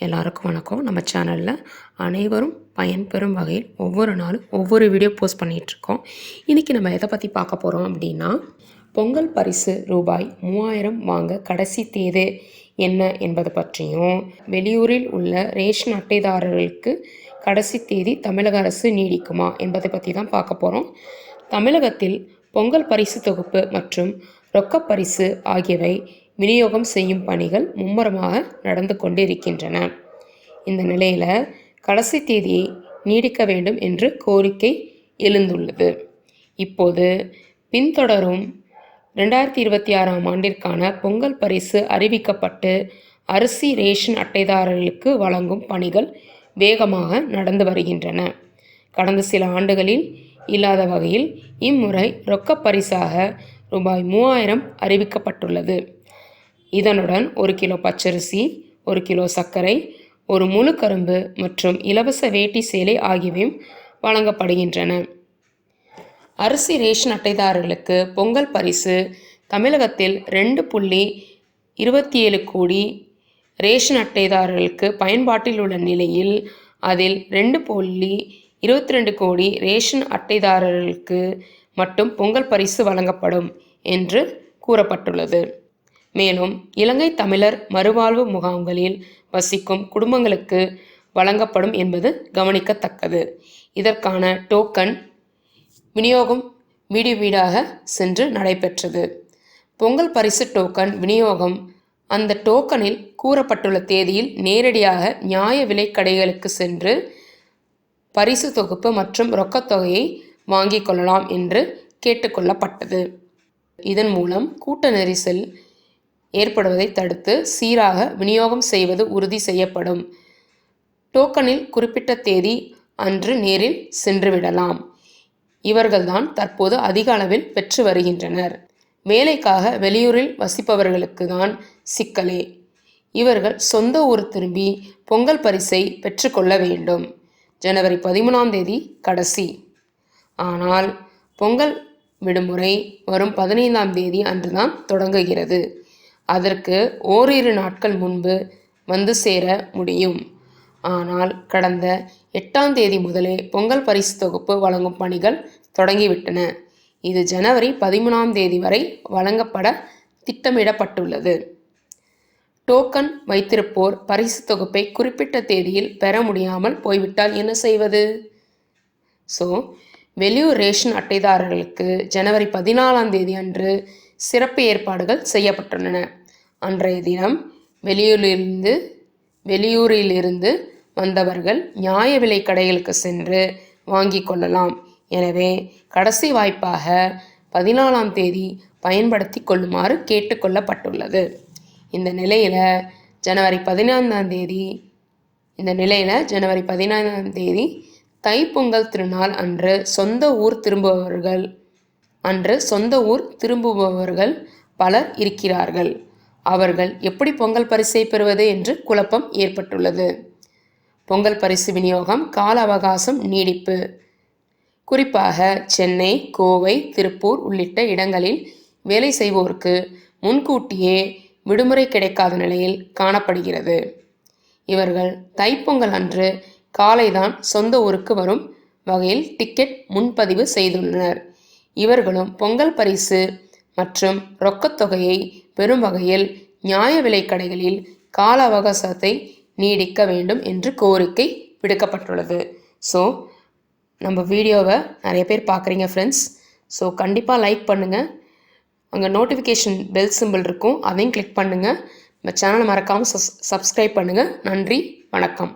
எல்லாருக்கும் வணக்கம். நம்ம சேனலில் அனைவரும் பயன்பெறும் வகையில் ஒவ்வொரு நாளும் ஒவ்வொரு வீடியோ போஸ்ட் பண்ணிகிட்ருக்கோம் இன்றைக்கி நம்ம எதை பற்றி பார்க்க போகிறோம் அப்படின்னா பொங்கல் பரிசு ரூபாய் மூவாயிரம் வாங்க கடைசி தேதி என்ன என்பது பற்றியும் வெளியூரில் உள்ள ரேஷன் அட்டைதாரர்களுக்கு கடைசி தேதி தமிழக அரசு நீடிக்குமா என்பதை பற்றி தான் பார்க்க போகிறோம் தமிழகத்தில் பொங்கல் பரிசு தொகுப்பு மற்றும் ரொக்கப் பரிசு ஆகியவை விநியோகம் செய்யும் பணிகள் மும்முரமாக நடந்து கொண்டிருக்கின்றன. இந்த நிலையில் கடைசி தேதியை நீடிக்க வேண்டும் என்று கோரிக்கை எழுந்துள்ளது. இப்போது பின்தொடரும் ரெண்டாயிரத்தி இருபத்தி ஆறாம் ஆண்டிற்கான பொங்கல் பரிசு அறிவிக்கப்பட்டு அரிசி ரேஷன் அட்டைதாரர்களுக்கு வழங்கும் பணிகள் வேகமாக நடந்து வருகின்றன. கடந்த சில ஆண்டுகளில் இல்லாத வகையில் இம்முறை ரொக்கப் பரிசாக ரூபாய் மூவாயிரம் அறிவிக்கப்பட்டுள்ளது. இதனுடன் ஒரு கிலோ பச்சரிசி ஒரு கிலோ சர்க்கரை ஒரு முழு கரும்பு மற்றும் இலவச வேட்டி சேலை ஆகியவையும் வழங்கப்படுகின்றன. அரிசி ரேஷன் அட்டைதாரர்களுக்கு பொங்கல் பரிசு தமிழகத்தில் ரெண்டு புள்ளி இருபத்தி ஏழு கோடி ரேஷன் அட்டைதாரர்களுக்கு பயன்பாட்டில் உள்ள நிலையில் அதில் ரெண்டு புள்ளி இருபத்தி ரெண்டு கோடி ரேஷன் அட்டைதாரர்களுக்கு மட்டும் பொங்கல் பரிசு வழங்கப்படும் என்று கூறப்பட்டுள்ளது. மேலும் இலங்கை தமிழர் மறுவாழ்வு முகாம்களில் வசிக்கும் குடும்பங்களுக்கு வழங்கப்படும் என்பது கவனிக்கத்தக்கது. இதற்கான டோக்கன் விநியோகம் வீடு வீடாக சென்று நடைபெற்றது. பொங்கல் பரிசு டோக்கன் விநியோகம் அந்த டோக்கனில் கூறப்பட்டுள்ள தேதியில் நேரடியாக நியாய விலைக்கடைகளுக்கு சென்று பரிசு தொகுப்பு மற்றும் ரொக்கத்தொகையை வாங்கிக் கொள்ளலாம் என்று கேட்டுக்கொள்ளப்பட்டது இதன் மூலம் கூட்ட நெரிசல் ஏற்படுவதை தடுத்து சீராக விநியோகம் செய்வது உறுதி செய்யப்படும். டோக்கனில் குறிப்பிட்ட தேதி அன்று நேரில் சென்றுவிடலாம். இவர்கள்தான் தற்போது அதிக அளவில் பெற்று வருகின்றனர். வேலைக்காக வெளியூரில் வசிப்பவர்களுக்கு தான் சிக்கலே. இவர்கள் சொந்த ஊர் திரும்பி பொங்கல் பரிசை பெற்றுக்கொள்ள வேண்டும். ஜனவரி பதிமூணாம் தேதி கடைசி. ஆனால் பொங்கல் விடுமுறை வரும் பதினைந்தாம் தேதி அன்றுதான் தொடங்குகிறது. அதற்கு ஓரிரு நாட்கள் முன்பு வந்து சேர முடியும். ஆனால் கடந்த எட்டாம் தேதி முதலே பொங்கல் பரிசு தொகுப்பு வழங்கும் பணிகள் தொடங்கிவிட்டன. இது ஜனவரி பதிமூணாம் தேதி வரை வழங்கப்பட திட்டமிடப்பட்டுள்ளது. டோக்கன் வைத்திருப்போர் பரிசு தொகுப்பை குறிப்பிட்ட தேதியில் பெற முடியாமல் போய்விட்டால் என்ன செய்வது? ஸோ வெளியூர் ரேஷன் அட்டைதாரர்களுக்கு ஜனவரி பதினாலாம் தேதி அன்று சிறப்பு ஏற்பாடுகள் செய்யப்பட்டுள்ளன. அன்றைய தினம் வெளியூரிலிருந்து வெளியூரிலிருந்து வந்தவர்கள் நியாய விலை கடைகளுக்கு சென்று வாங்கி கொள்ளலாம். எனவே கடைசி வாய்ப்பாக பதினாலாம் தேதி பயன்படுத்தி கொள்ளுமாறு கேட்டுக்கொள்ளப்பட்டுள்ளது இந்த நிலையில் ஜனவரி பதினைந்தாம் தேதி இந்த நிலையில் ஜனவரி பதினைந்தாம் தேதி தைப்பொங்கல் திருநாள் அன்று சொந்த ஊர் திரும்புபவர்கள் அன்று சொந்த ஊர் திரும்புபவர்கள் பலர் இருக்கிறார்கள். அவர்கள் எப்படி பொங்கல் பரிசை பெறுவது என்று குழப்பம் ஏற்பட்டுள்ளது. பொங்கல் பரிசு விநியோகம் கால அவகாசம் நீடிப்பு. குறிப்பாக சென்னை கோவை திருப்பூர் உள்ளிட்ட இடங்களில் வேலை செய்வோருக்கு முன்கூட்டியே விடுமுறை கிடைக்காத நிலையில் காணப்படுகிறது. இவர்கள் தைப்பொங்கல் அன்று காலைதான் சொந்த ஊருக்கு வரும் வகையில் டிக்கெட் முன்பதிவு செய்துள்ளனர். இவர்களும் பொங்கல் பரிசு மற்றும் ரொக்கத்தொகையை பெறும் வகையில் நியாய விலைக் கடைகளில் கால அவகாசத்தை நீடிக்க வேண்டும் என்று கோரிக்கை விடுக்கப்பட்டுள்ளது. ஸோ நம்ம வீடியோவை நிறைய பேர் பார்க்குறீங்க ஃப்ரெண்ட்ஸ் ஸோ கண்டிப்பாக லைக் பண்ணுங்கள் அங்கே நோட்டிஃபிகேஷன் பெல் சிம்பிள் இருக்கும். அதையும் கிளிக் பண்ணுங்கள் நம்ம சேனலை மறக்காமல் சஸ் சப்ஸ்கிரைப் பண்ணுங்கள் நன்றி வணக்கம்.